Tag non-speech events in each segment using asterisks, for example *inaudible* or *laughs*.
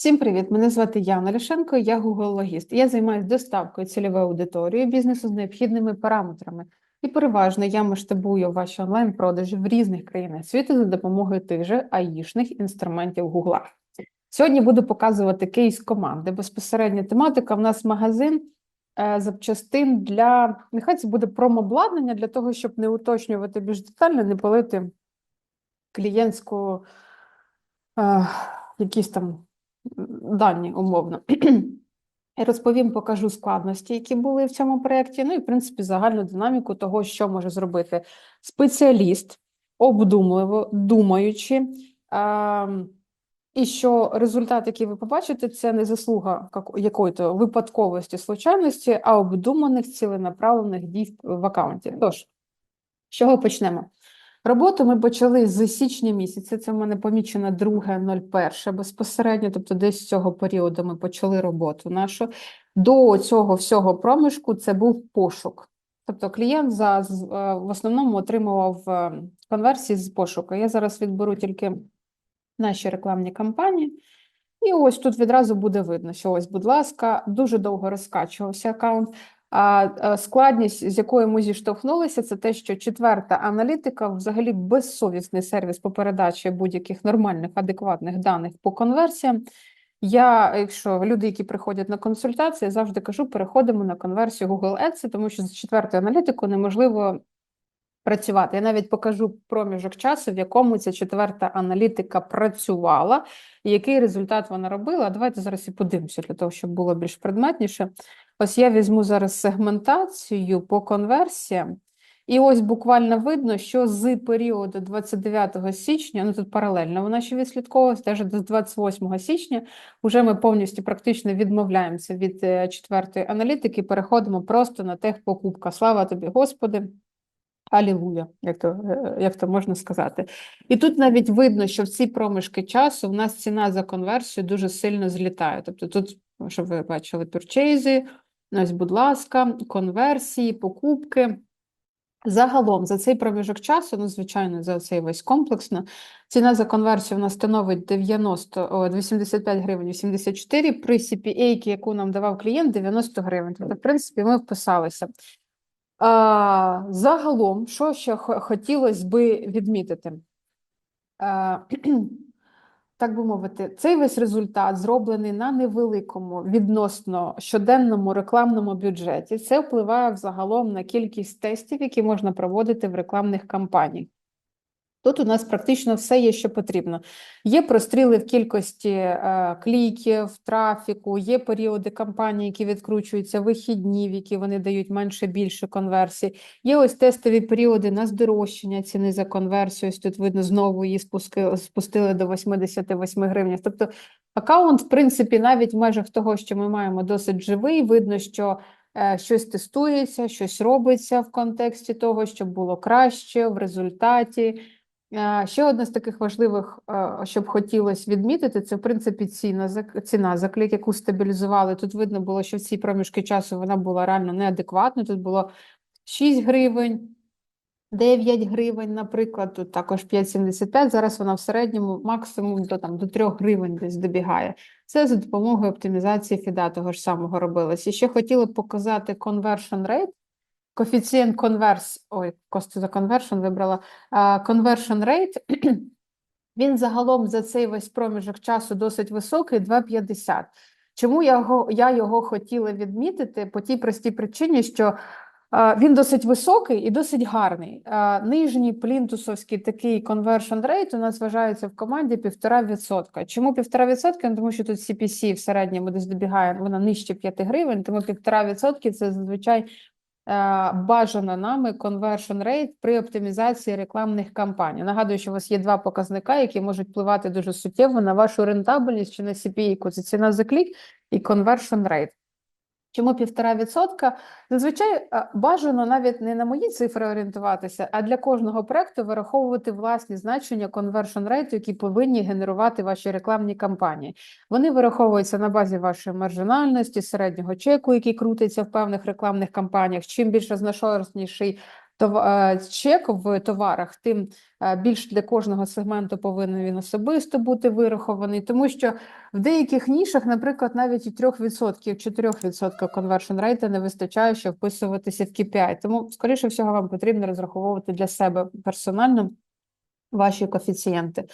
Всім привіт! Мене звати Яна Ляшенко, я Google Логіст. Я займаюся доставкою цільової аудиторії бізнесу з необхідними параметрами. І переважно я масштабую ваші онлайн-продажі в різних країнах світу за допомогою тих же аїшних інструментів Google. Сьогодні буду показувати кейс команди. Безпосередня тематика в нас магазин е, запчастин для нехай це буде промобладнання для того, щоб не уточнювати більш детально, не палити клієнтську е, якісь там дані умовно. Я *clears throat* розповім, покажу складності, які були в цьому проєкті, ну і, в принципі, загальну динаміку того, що може зробити спеціаліст, обдумливо, думаючи, а, і що результат, який ви побачите, це не заслуга якої-то випадковості, случайності, а обдуманих ціленаправлених дій в аккаунті. Тож, з чого почнемо? Роботу ми почали з січня місяця. Це в мене помічено 2.01 безпосередньо, тобто десь з цього періоду ми почали роботу нашу. До цього всього проміжку це був пошук. Тобто клієнт за, е, в основному отримував е, конверсії з пошуку. Я зараз відберу тільки наші рекламні кампанії. І ось тут відразу буде видно, що ось, будь ласка, дуже довго розкачувався аккаунт. Складність, з якою ми зіштовхнулися, це те, що четверта аналітика взагалі безсовісний сервіс по передачі будь-яких нормальних, адекватних даних по конверсіям. Я, якщо люди, які приходять на консультації, завжди кажу, переходимо на конверсію Google Ads, тому що з четвертою аналітикою неможливо працювати. Я навіть покажу проміжок часу, в якому ця четверта аналітика працювала, і який результат вона робила. Давайте зараз і подивимося для того, щоб було більш предметніше. Ось я візьму зараз сегментацію по конверсіям. І ось буквально видно, що з періоду 29 січня, ну тут паралельно вона ще відслідковувалась, теж до 28 січня, вже ми повністю практично відмовляємося від е, четвертої аналітики, переходимо просто на техпокупка. Слава тобі, Господи! Алілуя, як то, е, як то можна сказати. І тут навіть видно, що в ці проміжки часу в нас ціна за конверсію дуже сильно злітає. Тобто тут, щоб ви бачили, пюрчейзи, ось, будь ласка, конверсії, покупки. Загалом за цей проміжок часу, ну, звичайно, за цей весь комплексно, ціна за конверсію в нас становить 90, о, 85 гривень 84, при CPA, яку нам давав клієнт, 90 гривень. Тобто, в принципі, ми вписалися. А, загалом, що ще хотілося би відмітити? А, так би мовити, цей весь результат зроблений на невеликому відносно щоденному рекламному бюджеті. Це впливає взагалом на кількість тестів, які можна проводити в рекламних кампаніях. Тут у нас практично все є, що потрібно. Є простріли в кількості е, кліків, трафіку, є періоди кампанії, які відкручуються, вихідні, в які вони дають менше більше конверсій. Є ось тестові періоди на здорожчання ціни за конверсію. Ось тут видно, знову її спуски, спустили до 88 гривень. Тобто аккаунт, в принципі, навіть в межах того, що ми маємо досить живий, видно, що е, щось тестується, щось робиться в контексті того, щоб було краще в результаті. Е, Ще одне з таких важливих, е, що б хотілося відмітити, це в принципі ціна ціна за клік, яку стабілізували. Тут видно було, що в ці проміжки часу вона була реально неадекватною. Тут було 6 гривень, 9 гривень, наприклад, тут також 5,75. Зараз вона в середньому максимум до там до 3 гривень десь добігає. Це за допомогою оптимізації фіда того ж самого робилось. І ще хотіла б показати conversion rate. Коефіцієнт конверс, ой, to the conversion вибрала. Conversion rate, *clears throat* він загалом за цей весь проміжок часу досить високий, 2,50. Чому я його, я його хотіла відмітити? По тій простій причині, що він досить високий і досить гарний. Нижній плінтусовський такий conversion rate у нас вважається в команді 1,5%. Чому 1,5%? Ну, Тому що тут CPC в середньому десь добігає, вона нижче 5 гривень, тому 1,5% це зазвичай е, бажано нами conversion rate при оптимізації рекламних кампаній. Нагадую, що у вас є два показника, які можуть впливати дуже суттєво на вашу рентабельність чи на CPI, це ціна за клік і conversion rate. Чому півтора відсотка? Зазвичай бажано навіть не на мої цифри орієнтуватися, а для кожного проекту вираховувати власні значення conversion rate, які повинні генерувати ваші рекламні кампанії. Вони вираховуються на базі вашої маржинальності, середнього чеку, який крутиться в певних рекламних кампаніях. Чим більш е, чек в товарах, тим е, більш для кожного сегменту повинен він особисто бути вирахований, тому що в деяких нішах, наприклад, навіть і 3%, 4% conversion rate не вистачає, щоб вписуватися в KPI. Тому, скоріше всього, вам потрібно розраховувати для себе персонально ваші коефіцієнти.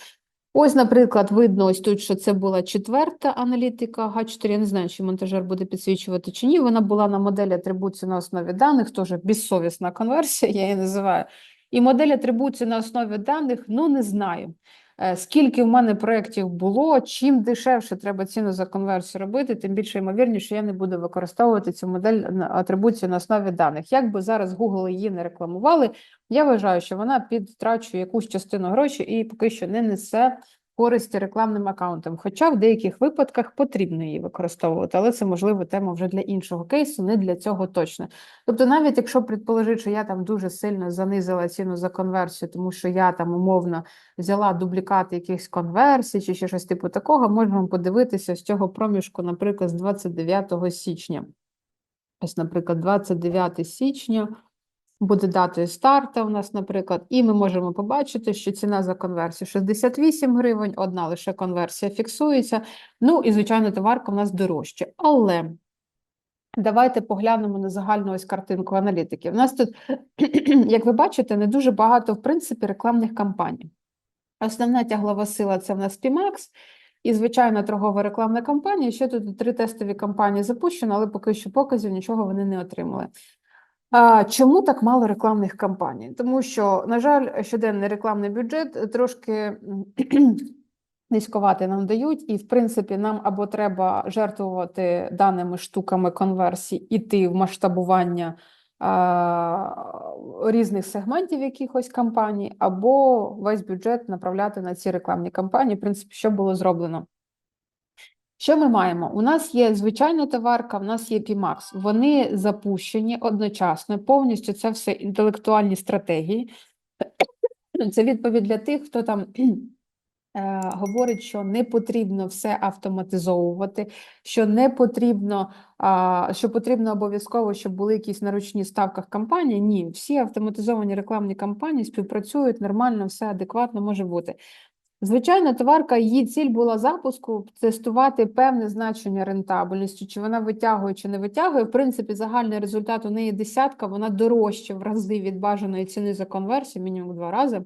Ось, наприклад, видно ось тут, що це була четверта аналітика Г4. Я не знаю, чи монтажер буде підсвічувати чи ні. Вона була на моделі атрибуції на основі даних, теж безсовісна конверсія, я її називаю. І модель атрибуції на основі даних, ну не знаю. Е, Скільки в мене проєктів було, чим дешевше треба ціну за конверсію робити, тим більше ймовірніше, я не буду використовувати цю модель атрибуції на основі даних. Як би зараз Google її не рекламували, я вважаю, що вона підтрачує якусь частину грошей і поки що не несе користі рекламним аккаунтам. Хоча в деяких випадках потрібно її використовувати, але це можливо тема вже для іншого кейсу, не для цього точно. Тобто, навіть якщо предположити, що я там дуже сильно занизила ціну за конверсію, тому що я там умовно взяла дублікати якихось конверсій чи ще щось типу такого, можемо подивитися з цього проміжку, наприклад, з 29 січня. Ось, наприклад, 29 січня буде датою старта у нас, наприклад, і ми можемо побачити, що ціна за конверсію 68 гривень, одна лише конверсія фіксується. Ну і, звичайно, товарка у нас дорожча. Але давайте поглянемо на загальну ось картинку аналітики. У нас тут, *clears throat* як ви бачите, не дуже багато, в принципі, рекламних кампаній. Основна тяглова сила це в нас PMAX і звичайна торгова рекламна кампанія. Ще тут три тестові кампанії запущено, але поки що показів нічого вони не отримали. Чому так мало рекламних кампаній? Тому що, на жаль, щоденний рекламний бюджет трошки низькувати нам дають, і в принципі нам або треба жертвувати даними штуками конверсій, іти в масштабування а, різних сегментів якихось кампаній, або весь бюджет направляти на ці рекламні кампанії. В принципі, що було зроблено. Що ми маємо? У нас є звичайна товарка, у нас є PMAX. Вони запущені одночасно, повністю це все інтелектуальні стратегії. *clears throat* Це відповідь для тих, хто там *clears throat* е, говорить, що не потрібно все автоматизовувати, що не потрібно, що потрібно обов'язково, щоб були якісь на ручні ставках кампанії. Ні, всі автоматизовані рекламні кампанії співпрацюють нормально, все адекватно може бути. Звичайно, товарка, її ціль була запуску тестувати певне значення рентабельності, чи вона витягує, чи не витягує. В принципі, загальний результат у неї десятка, вона дорожча в рази від бажаної ціни за конверсію, мінімум два рази.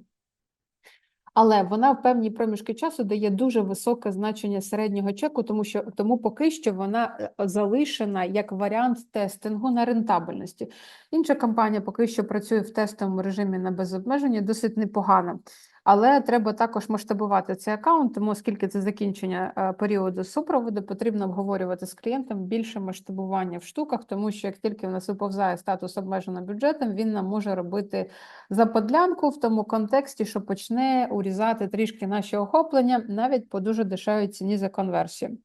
Але вона в певні проміжки часу дає дуже високе значення середнього чеку, тому що тому поки що вона е, залишена як варіант тестингу на рентабельності. Інша компанія поки що працює в тестовому режимі на безобмеження, досить непогано. Але треба також масштабувати цей аккаунт, тому оскільки це закінчення е, періоду супроводу, потрібно обговорювати з клієнтом більше масштабування в штуках, тому що як тільки в нас виповзає статус обмежено бюджетом, він нам може робити заподлянку в тому контексті, що почне урізати трішки наші охоплення навіть по дуже дешевій ціні за конверсію.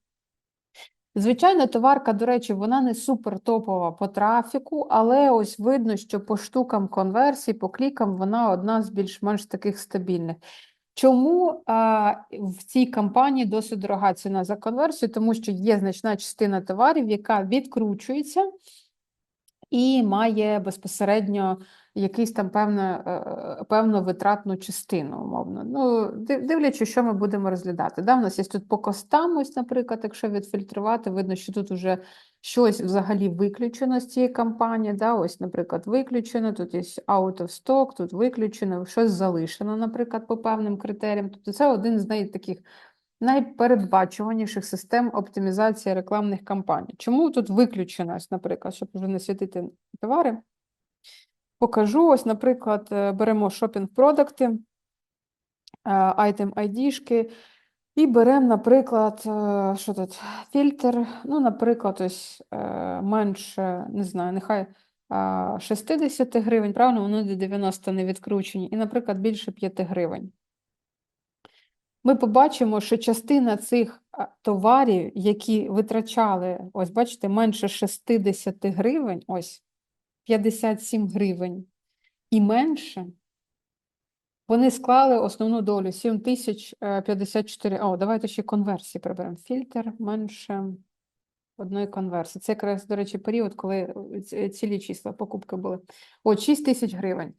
Звичайно, товарка, до речі, вона не супер топова по трафіку, але ось видно, що по штукам конверсій, по клікам вона одна з більш-менш таких стабільних. Чому а, в цій кампанії досить дорога ціна за конверсію? Тому що є значна частина товарів, яка відкручується і має безпосередньо якийсь там певне, е, певну витратну частину, умовно. Ну, дивлячись, що ми будемо розглядати. Да, в нас є тут по костам, ось, наприклад, якщо відфільтрувати, видно, що тут вже щось взагалі виключено з цієї кампанії. Да, ось, наприклад, виключено, тут є out of stock, тут виключено, щось залишено, наприклад, по певним критеріям. Тобто це один з таких найпередбачуваніших систем оптимізації рекламних кампаній. Чому тут виключено, наприклад, щоб вже не світити товари? Покажу, ось, наприклад, е, беремо шопінг-продукти, item ID-шки, і беремо, наприклад, е, що тут, фільтр, ну, наприклад, ось е, менше, не знаю, нехай 60 гривень, правильно, вони до 90 не відкручені, і, наприклад, більше 5 гривень. Ми побачимо, що частина цих товарів, які витрачали, ось бачите, менше 60 гривень, ось 57 гривень і менше, вони склали основну долю 7054. О, давайте ще конверсії приберемо. Фільтр менше одної конверсії. Це якраз, до речі, період, коли е, цілі числа покупки були. От 6 тисяч гривень.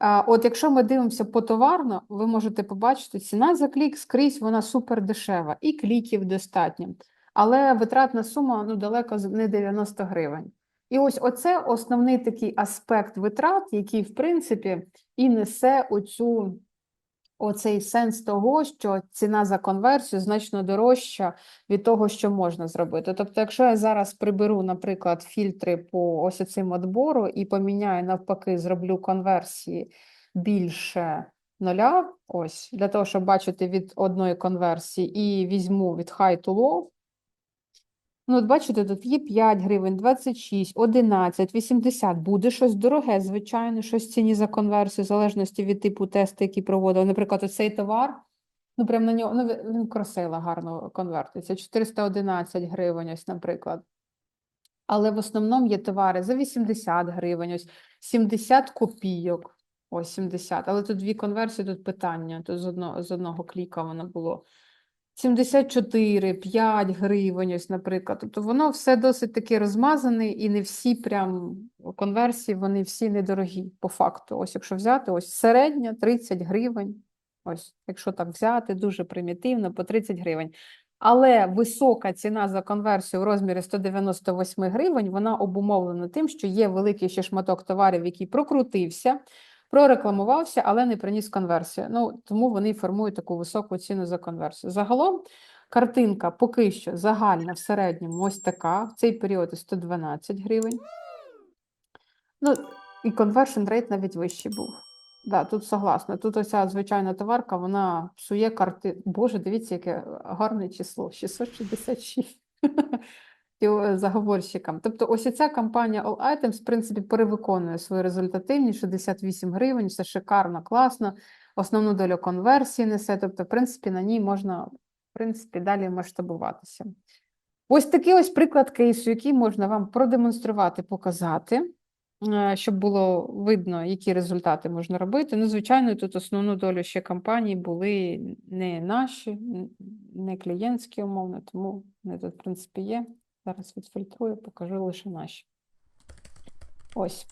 От якщо ми дивимося потоварно, ви можете побачити, ціна за клік скрізь вона супер дешева, і кліків достатньо. Але витратна сума ну, далеко не 90 гривень. І ось оце основний такий аспект витрат, який, в принципі, і несе оцю, оцей сенс того, що ціна за конверсію значно дорожча від того, що можна зробити. Тобто, якщо я зараз приберу, наприклад, фільтри по ось цим отбору і поміняю навпаки, зроблю конверсії більше нуля, ось для того, щоб бачити від одної конверсії, і візьму від high to low, Ну, от бачите, тут є 5 гривень, 26, 11, 80. Буде щось дороге, звичайно, щось ціні за конверсію, в залежності від типу тесту, який проводив. Наприклад, оцей товар, ну прям на нього, ну він- красиво гарно конвертиться. 411 гривень, ось, наприклад. Але в основному є товари за 80 гривень, ось 70 копійок. Ось 70. Але тут дві конверсії, тут питання. Тут з одного, з одного кліка воно було. 74, 5 гривень, ось, наприклад. Тобто воно все досить таки розмазане, і не всі прям конверсії, вони всі недорогі по факту. Ось якщо взяти, ось середня 30 гривень. Ось, якщо так взяти, дуже примітивно, по 30 гривень. Але висока ціна за конверсію в розмірі 198 гривень, вона обумовлена тим, що є великий ще шматок товарів, який прокрутився, прорекламувався, але не приніс конверсію. Ну, тому вони формують таку високу ціну за конверсію. Загалом картинка поки що загальна в середньому ось така. В цей період і 112 гривень. Ну, і conversion rate навіть вищий був. Да, тут согласна. Тут оця звичайна товарка, вона псує карти. Боже, дивіться, яке гарне число. 666. *laughs* Заговорщикам. Тобто, ось ця компанія All Items, в принципі, перевиконує свою результативність 68 гривень, все шикарно, класно. Основну долю конверсії несе. Тобто, в принципі, на ній можна в принципі, далі масштабуватися. Ось такий ось приклад кейсу, який можна вам продемонструвати, показати, е, щоб було видно, які результати можна робити. Ну, звичайно, тут основну долю ще компаній були не наші, не клієнтські умовно, тому вони тут, в принципі, є. Зараз відфільтрую, покажу лише наші. Ось.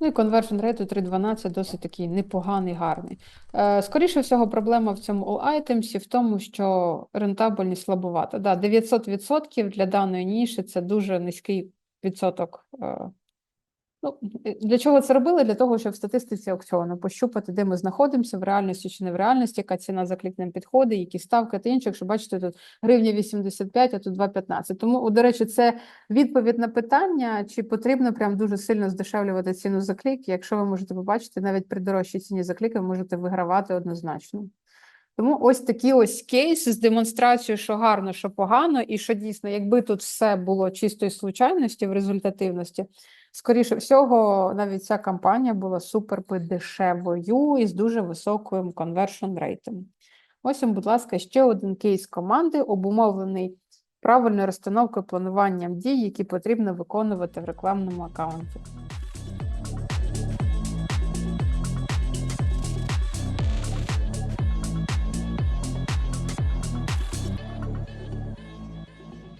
Ну і conversion rate у 3.12 досить такий непоганий, гарний. Е, Скоріше всього, проблема в цьому All Items в тому, що рентабельність слабовата. Да, 900% для даної ніші це дуже низький відсоток. Ну, е, для чого це робили? Для того, щоб в статистиці аукціону пощупати, де ми знаходимося, в реальності чи не в реальності, яка ціна за клік нам підходить, які ставки та інше. Якщо бачите, тут гривня 85, а тут 2,15. Тому, до речі, це відповідь на питання, чи потрібно прям дуже сильно здешевлювати ціну за клік. Якщо ви можете побачити, навіть при дорожчій ціні за клік ви можете вигравати однозначно. Тому ось такі ось кейси з демонстрацією, що гарно, що погано, і що дійсно, якби тут все було чистої случайності в результативності, скоріше всього, навіть ця кампанія була супер дешевою і з дуже високим конвершн рейтом. Ось, будь ласка, ще один кейс команди, обумовлений правильною розстановкою плануванням дій, які потрібно виконувати в рекламному аккаунті.